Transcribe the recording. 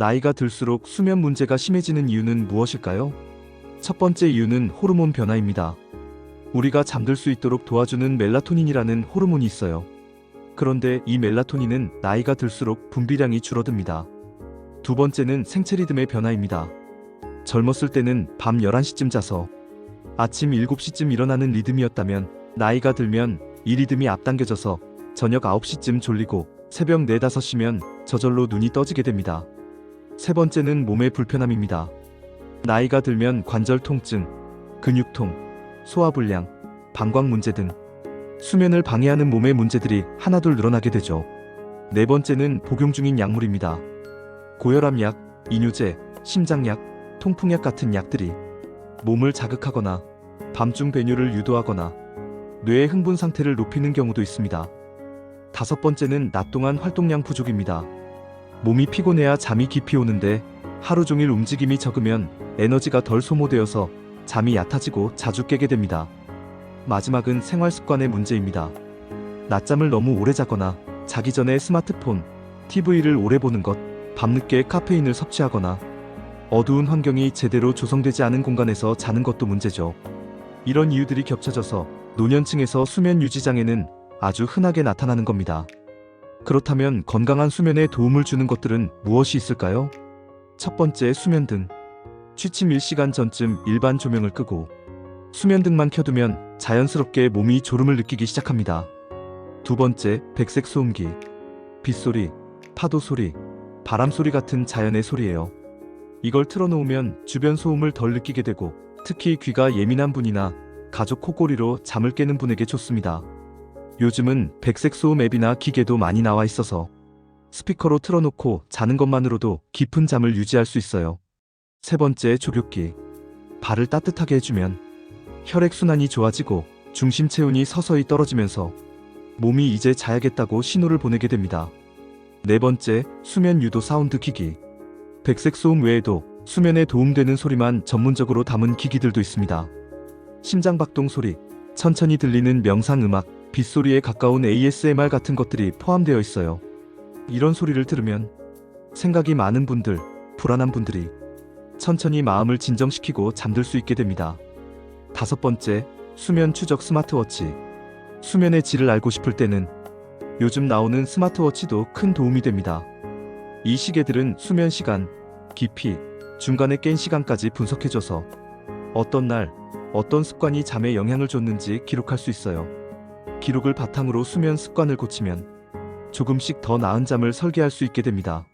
나이가 들수록 수면 문제가 심해지는 이유는 무엇일까요? 첫 번째 이유는 호르몬 변화입니다. 우리가 잠들 수 있도록 도와주는 멜라토닌이라는 호르몬이 있어요. 그런데 이 멜라토닌은 나이가 들수록 분비량이 줄어듭니다. 두 번째는 생체 리듬의 변화입니다. 젊었을 때는 밤 11시쯤 자서 아침 7시쯤 일어나는 리듬이었다면 나이가 들면 이 리듬이 앞당겨져서 저녁 9시쯤 졸리고 새벽 4, 5시면 저절로 눈이 떠지게 됩니다. 세 번째는 몸의 불편함입니다. 나이가 들면 관절 통증, 근육통, 소화불량, 방광 문제 등 수면을 방해하는 몸의 문제들이 하나둘 늘어나게 되죠. 네 번째는 복용 중인 약물입니다. 고혈압약, 이뇨제, 심장약, 통풍약 같은 약들이 몸을 자극하거나 밤중 배뇨를 유도하거나 뇌의 흥분 상태를 높이는 경우도 있습니다. 다섯 번째는 낮 동안 활동량 부족입니다. 몸이 피곤해야 잠이 깊이 오는데 하루 종일 움직임이 적으면 에너지가 덜 소모되어서 잠이 얕아지고 자주 깨게 됩니다. 마지막은 생활 습관의 문제입니다. 낮잠을 너무 오래 자거나 자기 전에 스마트폰, TV를 오래 보는 것, 밤늦게 카페인을 섭취하거나 어두운 환경이 제대로 조성되지 않은 공간에서 자는 것도 문제죠. 이런 이유들이 겹쳐져서 노년층에서 수면 유지 장애는 아주 흔하게 나타나는 겁니다. 그렇다면 건강한 수면에 도움을 주는 것들은 무엇이 있을까요? 첫 번째 수면등. 취침 1시간 전쯤 일반 조명을 끄고 수면등만 켜두면 자연스럽게 몸이 졸음을 느끼기 시작합니다. 두 번째, 백색 소음기. 빗소리, 파도 소리, 바람 소리 같은 자연의 소리예요. 이걸 틀어놓으면 주변 소음을 덜 느끼게 되고 특히 귀가 예민한 분이나 가족 코골이로 잠을 깨는 분에게 좋습니다. 요즘은 백색 소음 앱이나 기계도 많이 나와 있어서 스피커로 틀어놓고 자는 것만으로도 깊은 잠을 유지할 수 있어요. 세 번째 족욕기. 발을 따뜻하게 해주면 혈액순환이 좋아지고 중심 체온이 서서히 떨어지면서 몸이 이제 자야겠다고 신호를 보내게 됩니다. 네 번째, 수면 유도 사운드 기기. 백색 소음 외에도 수면에 도움되는 소리만 전문적으로 담은 기기들도 있습니다. 심장 박동 소리, 천천히 들리는 명상 음악, 빗소리에 가까운 ASMR 같은 것들이 포함되어 있어요. 이런 소리를 들으면 생각이 많은 분들, 불안한 분들이 천천히 마음을 진정시키고 잠들 수 있게 됩니다. 다섯 번째, 수면 추적 스마트워치. 수면의 질을 알고 싶을 때는 요즘 나오는 스마트워치도 큰 도움이 됩니다. 이 시계들은 수면 시간, 깊이, 중간에 깬 시간까지 분석해줘서 어떤 날, 어떤 습관이 잠에 영향을 줬는지 기록할 수 있어요. 기록을 바탕으로 수면 습관을 고치면 조금씩 더 나은 잠을 설계할 수 있게 됩니다.